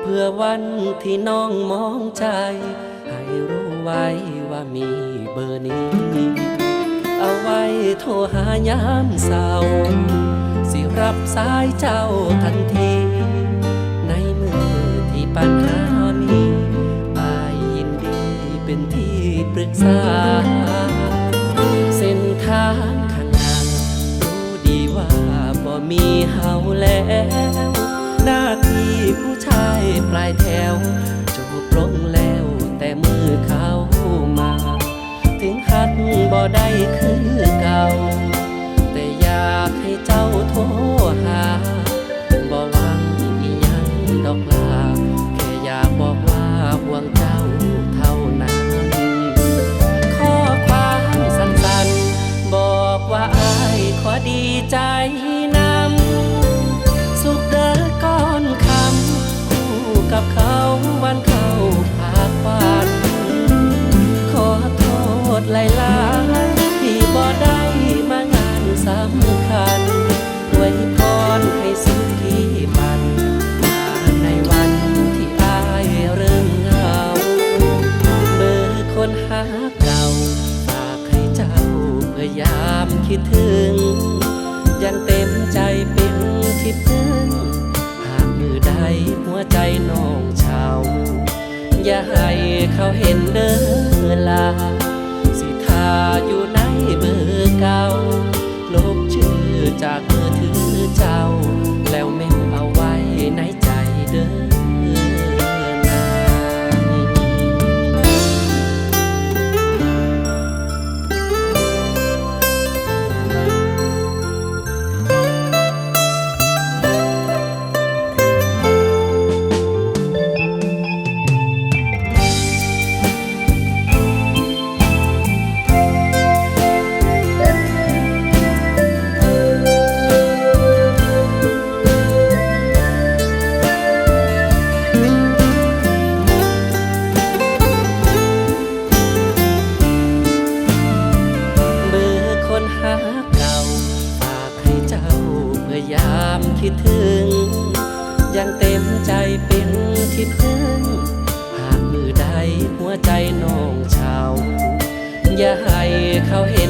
เพื่อวันที่น้องมองใจ ให้รู้ไว้ว่ามีเบอร์นี้ เอาไว้โทรหายามเศร้าสิรับสายเจ้าทันที ผู้ชายปลายแถวจูบลงแล้วแต่มือเขามา ถึงหักบ่ได้คือเก่า แต่อยากให้เจ้าโทรหาบ่หวังอีหยังดอกลา วันเข้าพาควัน ขอโทษหลายๆที่บ่ได้มางานสำคัญอวยพรให้สุขีมันมาในวันที่อายเริ่มเหงาเบอร์คนหาเก่าฝากให้เจ้าพยายามคิดถึง ยังเต็มใจเป็นที่พึ่ง เขาเห็น ความคิดถึง ยังเต็มใจเป็นที่พึ่ง หากมือใดหัวใจน้องชาว อย่าให้เขาเห็น